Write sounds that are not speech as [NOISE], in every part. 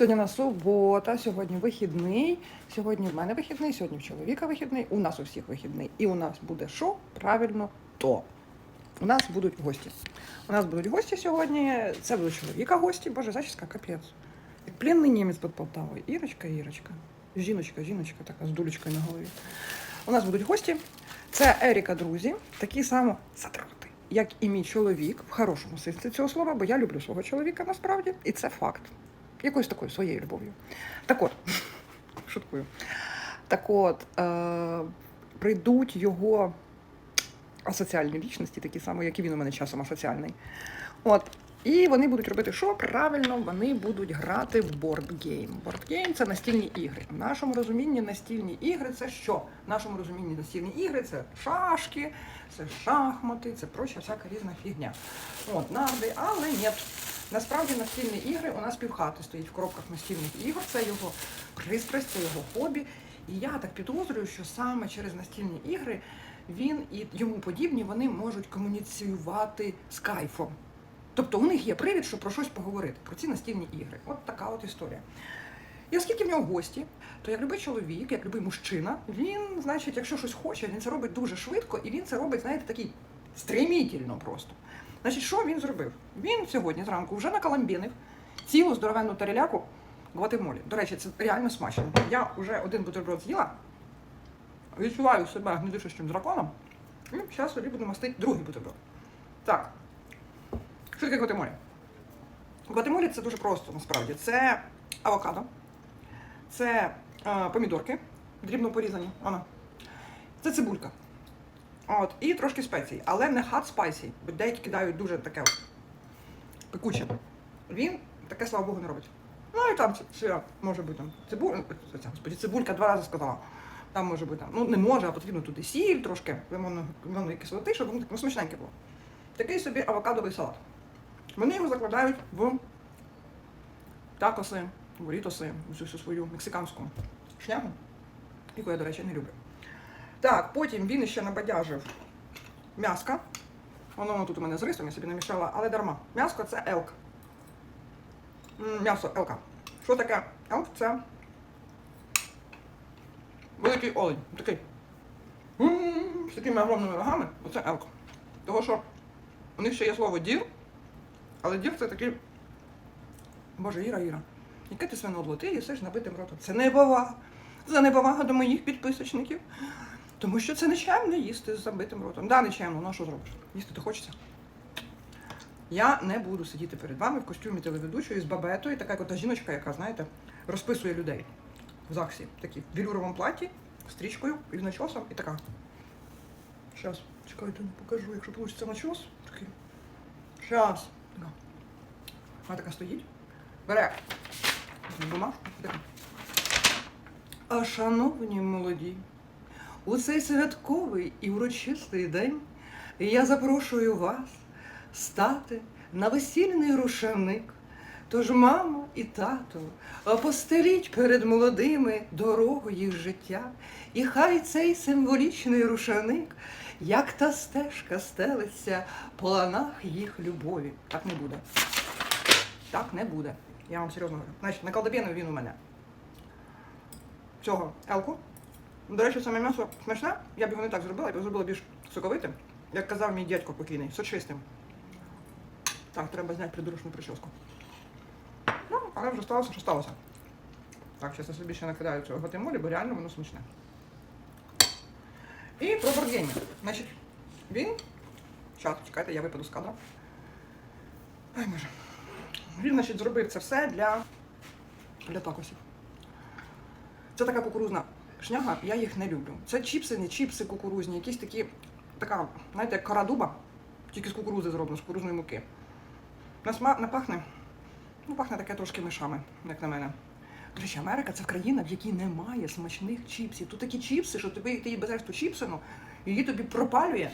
Сьогодні у нас субота, сьогодні вихідний. Сьогодні в мене вихідний, сьогодні в чоловіка вихідний, у нас у всіх вихідний. І у нас буде що? Правильно, то. У нас будуть гості. У нас будуть гості сьогодні. Це будуть чоловіка гості. Боже, зачіска, капець. Як пленний німець під Полтавою. Ірочка, Ірочка. Жіночка, жіночка така з дулечкою на голові. У нас будуть гості. Це Еріка, друзі, такі само затроти, як і мій чоловік, в хорошому сенсі цього слова, бо я люблю свого чоловіка насправді, і це факт. Якоюсь такою своєю любов'ю. Так от, [LAUGHS] шуткую. Так от, е, прийдуть його асоціальні лічності, такі самі, як і він у мене часом асоціальний. От. І вони будуть робити що? Правильно, вони будуть грати в бордгейм. Бордгейм це настільні ігри. В нашому розумінні настільні ігри це що? В нашому розумінні настільні ігри це шашки, це шахмати, це проча всяка різна фігня. От, нарди, але ні. Насправді настільні ігри у нас півхати стоїть в коробках настільних ігор. Це його пристрасть, це його хобі. І я так підозрюю, що саме через настільні ігри він і йому подібні вони можуть комуніціювати з кайфом. Тобто у них є привід, щоб про щось поговорити, про ці настільні ігри. От така от історія. І оскільки в нього гості, то як любий чоловік, як любий мужчина, він, значить, якщо щось хоче, він це робить дуже швидко, і він це робить, знаєте, такий стремітельно просто. Значить, що він зробив? Він сьогодні зранку вже накаламбінив цілу здоровенну таріляку гватемолі. До речі, це реально смачно. Я вже один бутерброд з'їла, відчуваю себе гнедишищим драконом, і зараз собі буду мастити другий бутерброд. Так. Що таке гватемолі? Гватемолі це дуже просто насправді. Це авокадо, це е, помідорки, дрібно порізані. Воно. Це цибулька. От, і трошки спецій, але не hot spicy, бо деякі кидають дуже таке пекуче. Він таке, слава Богу, не робить. Ну і там ще може бути там цибулька, господі, цибулька два рази сказала. Там може бути там, ну не може, а потрібно туди сіль трошки, лимонної кислоти, щоб воно ну, смачненьке було. Такий собі авокадовий салат. Вони його закладають в такоси, бурітоси, всю всю свою мексиканську шнягу, яку я, до речі, не люблю. Так, потім він ще набадяжив м'яска. Воно, воно тут у мене з рисом, я собі намішала, але дарма. М'яско це елк. М'ясо елка. Що таке елк? Це великий олень. Такий. З такими огромними рогами. Оце елк. Того що у них ще є слово дір, але дір це такий. Боже, Іра, Іра, яке ти свинодло? Ти їсиш набитим ротом. Це неповага. Це неповага до моїх підписочників. Тому що це нечемно їсти з забитим ротом. Да, нечемно, ну а що зробиш? Їсти то хочеться. Я не буду сидіти перед вами в костюмі телеведучої з бабетою, така як ота жіночка, яка, знаєте, розписує людей в ЗАГСі. Такі в вілюровому платі, стрічкою, і начосом, і така. Щас, чекайте, не покажу, якщо вийде начос. Такий. Щас. Вона така стоїть. Бере бумажку. А шановні молоді, у цей святковий і урочистий день я запрошую вас стати на весільний рушавник. Тож, мамо і тато, постеліть перед молодими дорогу їх життя, і хай цей символічний рушавник, як та стежка стелиться по ланах їх любові. Так не буде. Так не буде. Я вам серйозно говорю. Значить, на колдобіну він у мене. Цього елку. До речі, саме м'ясо смачне, я б його не так зробила, я б його зробила більш соковитим, як казав мій дядько покійний, сочистим. Так, треба зняти придурочну прическу. Ну, але вже сталося, що сталося. Так, зараз я собі ще накидаю цього гватемолі, бо реально воно смачне. І про боргені. Значить, він. Щас, чекайте, я випаду з кадра. Ай, може. Він, значить, зробив це все для, для такосів. Це така кукурузна шняга, я їх не люблю. Це чіпси, не чіпси кукурузні, якісь такі, така, знаєте, як кора дуба, тільки з кукурузи зроблено, з кукурузної муки. Насма, напахне, ну пахне таке трошки мишами, як на мене. До речі, Америка це країна, в якій немає смачних чіпсів. Тут такі чіпси, що тобі ти береш ту чіпсину, її тобі пропалює.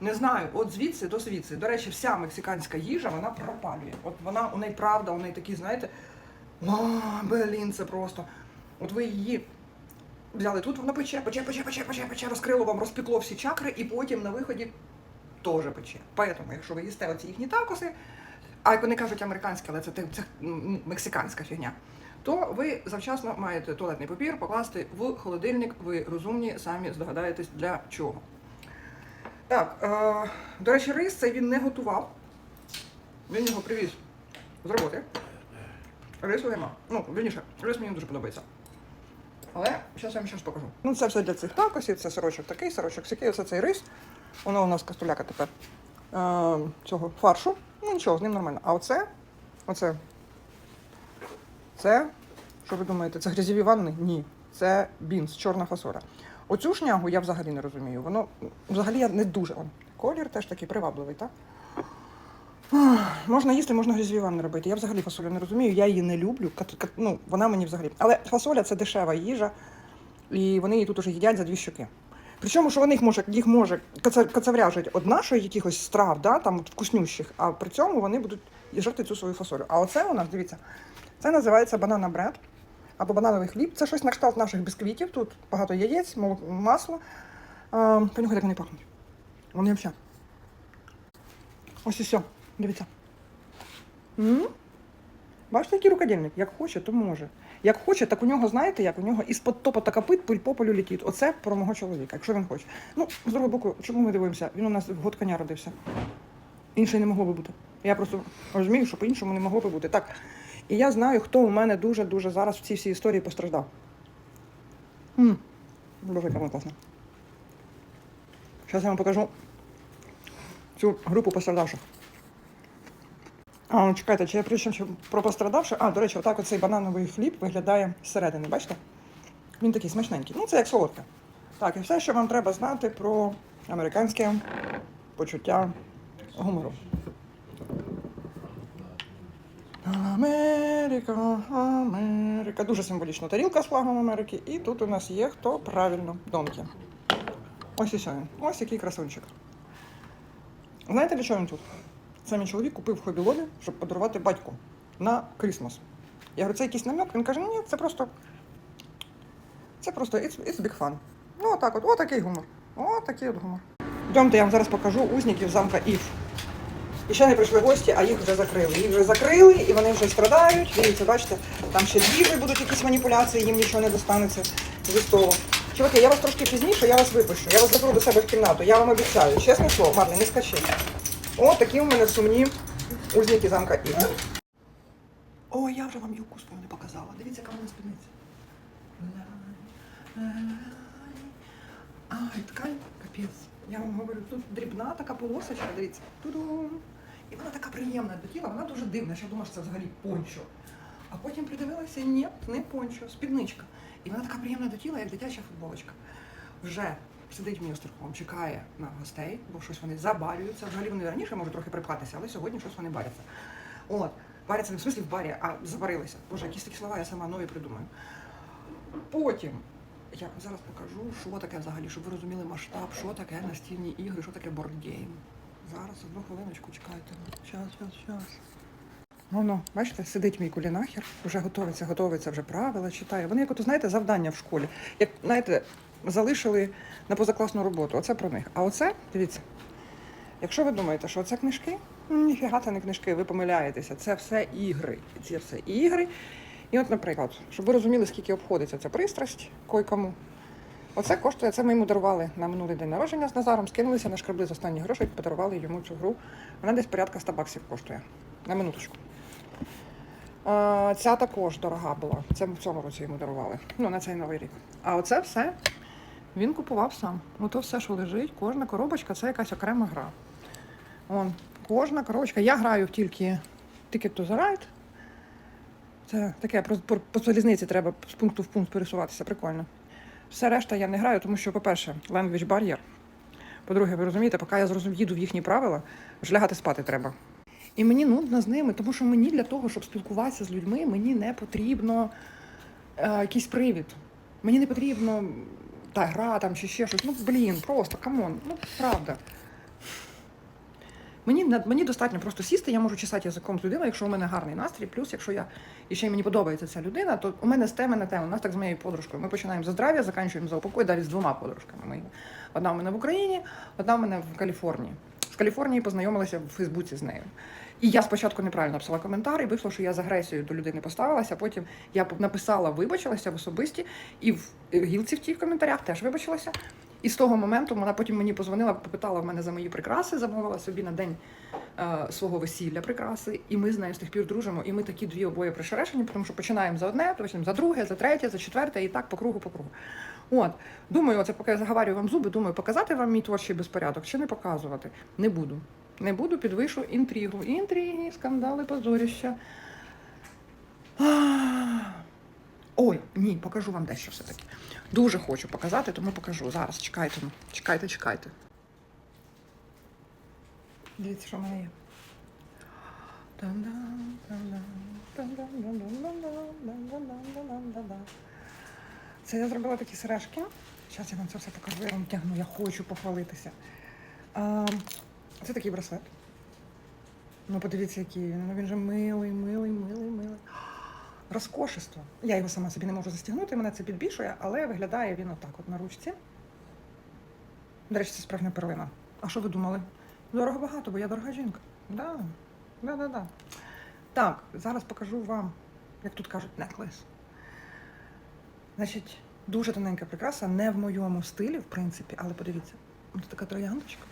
Не знаю, от звідси до звідси. До речі, вся мексиканська їжа вона пропалює. От вона у неї правда, у неї такі, знаєте, о, блін, це просто. От ви її взяли тут, вона пече, пече, пече, пече, пече, пече, розкрило вам, розпекло всі чакри, і потім на виході теж пече. Поэтому, якщо ви їсте оці їхні такоси, а як вони кажуть американське, але це, те- це мексиканська фігня, то ви завчасно маєте туалетний папір покласти в холодильник. Ви розумні, самі здогадаєтесь для чого. Так, е, до речі, рис цей він не готував. Він його привіз з роботи. Рису нема. Ну, вірніше, рис мені дуже подобається. Але зараз я вам щось покажу. Ну, це все для цих такосів, це сорочок такий, сорочок сякий, оце цей рис. Воно у нас кастуляка тепер е, цього фаршу. Ну нічого, з ним нормально. А оце, оце, це, що ви думаєте, це грязєві ванни? Ні. Це бінс, чорна фасоля. Оцю шнягу я взагалі не розумію. Воно взагалі я не дуже. Он, колір теж такий привабливий, так? Можна їсти, можна грязьові ванни робити. Я взагалі фасолю не розумію, я її не люблю. Ну, вона мені взагалі. Але фасоля це дешева їжа, і вони її тут уже їдять за дві щоки. Причому, що вони їх може, їх може каца- кацавряжать од нашої якихось страв, да, там вкуснющих, а при цьому вони будуть їжати цю свою фасолю. А оце у нас, дивіться, це називається банана бред або банановий хліб. Це щось на кшталт наших бісквітів. Тут багато яєць, масло. А, понюхай, як вони пахнуть. Вони взагалі. Ось і все. Дивіться. м Бачите, який рукодільник? Як хоче, то може. Як хоче, так у нього, знаєте, як у нього із-под топота копит пиль по полю летить. Оце про мого чоловіка, якщо він хоче. Ну, з другого боку, чому ми дивимося? Він у нас в год коня родився. Інший не могло би бути. Я просто розумію, що по-іншому не могло би бути. Так. І я знаю, хто у мене дуже-дуже зараз в цій всій історії постраждав. м Боже, яка вона класна. Зараз я вам покажу цю групу пострадавших. А, ну чекайте, чи я прийшов ще про пострадавших? А, до речі, отак оцей банановий хліб виглядає зсередини, бачите? Він такий смачненький. Ну, це як солодке. Так, і все, що вам треба знати про американське почуття гумору. Америка, Америка. Дуже символічна тарілка з флагом Америки. І тут у нас є хто правильно Донкі. Ось і він. Ось який красунчик. Знаєте, для чого він тут? Це мій чоловік купив хобі лобі, щоб подарувати батьку на Крісмас. Я говорю, це якийсь намек? Він каже, ні, це просто. Це просто it's, it's big fun. Ну, отак от, отакий гумор. Отакий от гумор. Йдемте, я вам зараз покажу узників замка Іф. І ще не прийшли гості, а їх вже закрили. Їх вже закрили, і вони вже страдають. Дивіться, бачите, там ще дві будуть якісь маніпуляції, їм нічого не достанеться зі столу. Чуваки, я вас трошки пізніше, я вас випущу. Я вас заберу до себе в кімнату. Я вам обіцяю. Чесне слово, Марлі, не скачи. О, такі у мене сумні узники замка Іф. О, я вже вам юбку свою не показала. Дивіться, яка в мене спідниця. Ай, ткань, капець. Я вам говорю, тут дрібна така полосочка, дивіться. Тудум. І вона така приємна до тіла, вона дуже дивна. Я ще думала, що це взагалі пончо. А потім придивилася, ні, не пончо, спідничка. І вона така приємна до тіла, як дитяча футболочка. Вже сидить містер Хом, чекає на гостей, бо щось вони забарюються. Взагалі вони раніше можуть трохи припхатися, але сьогодні щось вони баряться. От, баряться не в смислі в барі, а забарилися. Боже, якісь такі слова я сама нові придумаю. Потім я зараз покажу, що таке взагалі, щоб ви розуміли масштаб, що таке настільні ігри, що таке бордгейм. Зараз одну хвилиночку чекайте. Час, час, час. Воно, бачите, сидить мій кулінахер, вже готується, готується, вже правила читає. Вони, як ото, знаєте, завдання в школі. Як, знаєте, залишили на позакласну роботу. Оце про них. А оце, дивіться, якщо ви думаєте, що це книжки, ніфіга це не книжки, ви помиляєтеся. Це все ігри. Це все ігри. І от, наприклад, щоб ви розуміли, скільки обходиться ця пристрасть кой-кому. Оце коштує, це ми йому дарували на минулий день народження з Назаром, скинулися, нашкребли з останніх грошей, подарували йому цю гру. Вона десь порядка 100 баксів коштує. На минуточку. А, ця також дорога була. Це ми в цьому році йому дарували. Ну, на цей новий рік. А оце все він купував сам. Ото все, що лежить, кожна коробочка це якась окрема гра. Он, кожна коробочка. Я граю тільки Ticket to the Ride. Це таке по залізниці треба з пункту в пункт пересуватися. Прикольно. Все решта я не граю, тому що, по-перше, language barrier. По-друге, ви розумієте, поки я їду в їхні правила, вже лягати спати треба. І мені нудно з ними, тому що мені для того, щоб спілкуватися з людьми, мені не потрібно е, якийсь привід. Мені не потрібно та гра там чи ще щось. Ну, блін, просто камон, ну правда. Мені, мені достатньо просто сісти, я можу чесати язиком з людиною, якщо у мене гарний настрій, плюс, якщо я і ще й мені подобається ця людина, то у мене з теми на тему. У нас так з моєю подружкою. Ми починаємо за здрав'я, закінчуємо за упокой, далі з двома подружками моїми. Одна у мене в Україні, одна у мене в Каліфорнії. З Каліфорнії познайомилася в Фейсбуці з нею. І я спочатку неправильно написала коментар, і вийшло, що я з агресією до людини поставилася. Потім я написала, вибачилася в особисті, і в гілці в тій коментарях теж вибачилася. І з того моменту вона потім мені позвонила, попитала в мене за мої прикраси, замовила собі на день е, свого весілля прикраси. І ми з нею з тих пір дружимо. І ми такі дві обоє пришерешені, тому що починаємо за одне, потім за друге, за третє, за четверте, і так по кругу, по кругу. От, думаю, оце поки я заговарюю вам зуби, думаю, показати вам мій творчий безпорядок чи не показувати. Не буду. Не буду, підвишу інтригу. Інтриги, скандали, позоріща. Ой, ні, покажу вам дещо все-таки. Дуже хочу показати, тому покажу. Зараз чекайте, ну, чекайте, чекайте. Дивіться, що в мене є. Це я зробила такі сережки. Зараз я вам це все покажу, я вам тягну, я хочу похвалитися. Це такий браслет. Ну, подивіться, який він. Ну він же милий, милий, милий, милий. Розкошество. Я його сама собі не можу застігнути, мене це підбільшує, але виглядає він отак от на ручці. До речі, це справжня перлина. А що ви думали? Дорого багато, бо я дорога жінка. Да, да, да, да. Так, зараз покажу вам, як тут кажуть, неклес. Значить, дуже тоненька прикраса, не в моєму стилі, в принципі, але подивіться, ось така трояндочка.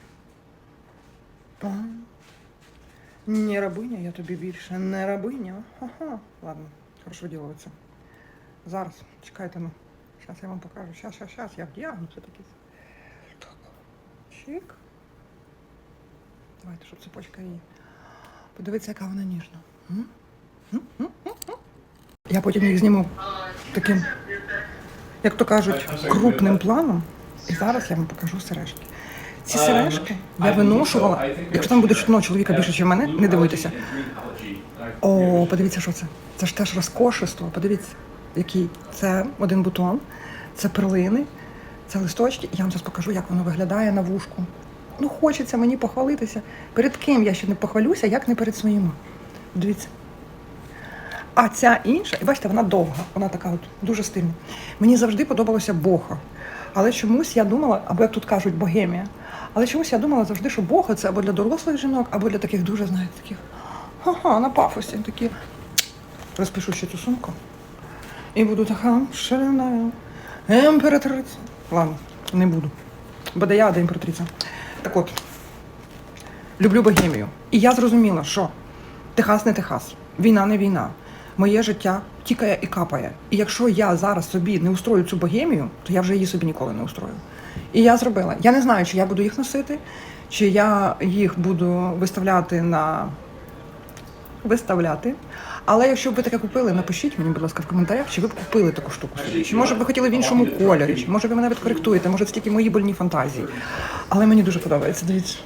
Не рабиня, я тобі більше не рабиня. Ага. Ладно, хорошо виділюється. Зараз, чекайте, ну. Зараз я вам покажу. Щас, щас, щас, я вдягну все-таки. Так. Чик. Давайте, щоб цепочка її. Подивіться, яка вона ніжна. М? М? М? М? М? Я потім їх зніму таким, як то кажуть, крупним планом. І зараз я вам покажу сережки. Ці сережки я виношувала. Якщо там буде чутно чоловіка більше, ніж мене, не дивуйтеся. О, подивіться, що це. Це ж теж розкошество. Подивіться, який. Це один бутон, це перлини, це листочки. Я вам зараз покажу, як воно виглядає на вушку. Ну, хочеться мені похвалитися. Перед ким я ще не похвалюся, як не перед своїми. Дивіться. А ця інша, і бачите, вона довга, вона така от дуже стильна. Мені завжди подобалося бохо. Але чомусь я думала, або як тут кажуть, богемія. Але чомусь я думала завжди, що бохо це або для дорослих жінок, або для таких дуже, знаєте, таких ха-ха, на пафосі. Такі розпишу ще цю сумку. І буду така ширина імператриця. Ладно, не буду. Бо я, де імператриця. Так от, люблю богемію. І я зрозуміла, що Техас не Техас, війна не війна. Моє життя тікає і капає. І якщо я зараз собі не устрою цю богемію, то я вже її собі ніколи не устрою. І я зробила. Я не знаю, чи я буду їх носити, чи я їх буду виставляти на виставляти. Але якщо б ви таке купили, напишіть мені, будь ласка, в коментарях, чи ви б купили таку штуку. Чи може б ви хотіли в іншому кольорі, чи може ви мене відкоректуєте, може це тільки мої больні фантазії. Але мені дуже подобається, дивіться.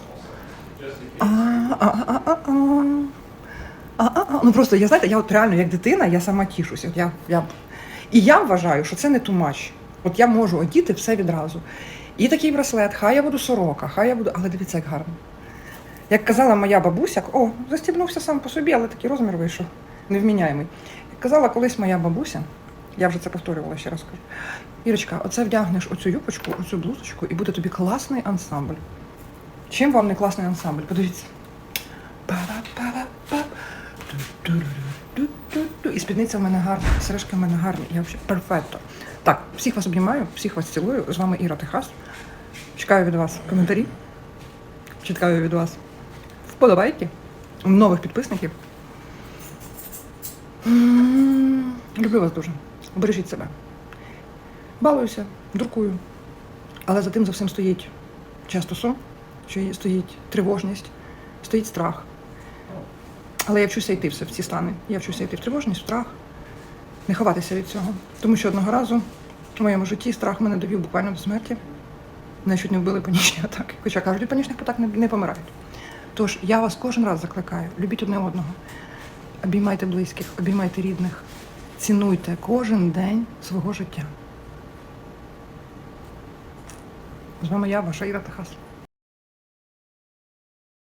Ну просто я знаєте, я от реально як дитина, я сама тішуся. Я, я... І я вважаю, що це не тумач. От я можу одіти все відразу. І такий браслет, хай я буду сорока, хай я буду. Але дивіться, як гарно. Як казала моя бабуся, о, застібнувся сам по собі, але такий розмір вийшов, невміняємий. Як казала колись моя бабуся, я вже це повторювала ще раз кажу. Ірочка, оце вдягнеш оцю юбочку, оцю блузочку, і буде тобі класний ансамбль. Чим вам не класний ансамбль? Подивіться. І спідниця в мене гарна, сережки в мене гарні. Я взагалі перфекто. Так, всіх вас обнімаю, всіх вас цілую. З вами Іра Техас. Чекаю від вас коментарі. Чекаю від вас вподобайки, нових підписників. Люблю вас дуже. Бережіть себе. Балуюся, дуркую. Але за тим за всім стоїть часто сон, що стоїть тривожність, стоїть страх. Але я вчуся йти все в ці стани. Я вчуся йти в тривожність, в страх, не ховатися від цього. Тому що одного разу в моєму житті страх мене довів буквально до смерті. Мене чуть не вбили панічні атаки. [LAUGHS] Хоча кажуть, від панічних атак не, не помирають. Тож я вас кожен раз закликаю, любіть одне одного, обіймайте близьких, обіймайте рідних, цінуйте кожен день свого життя. З вами я, ваша Іра Техас.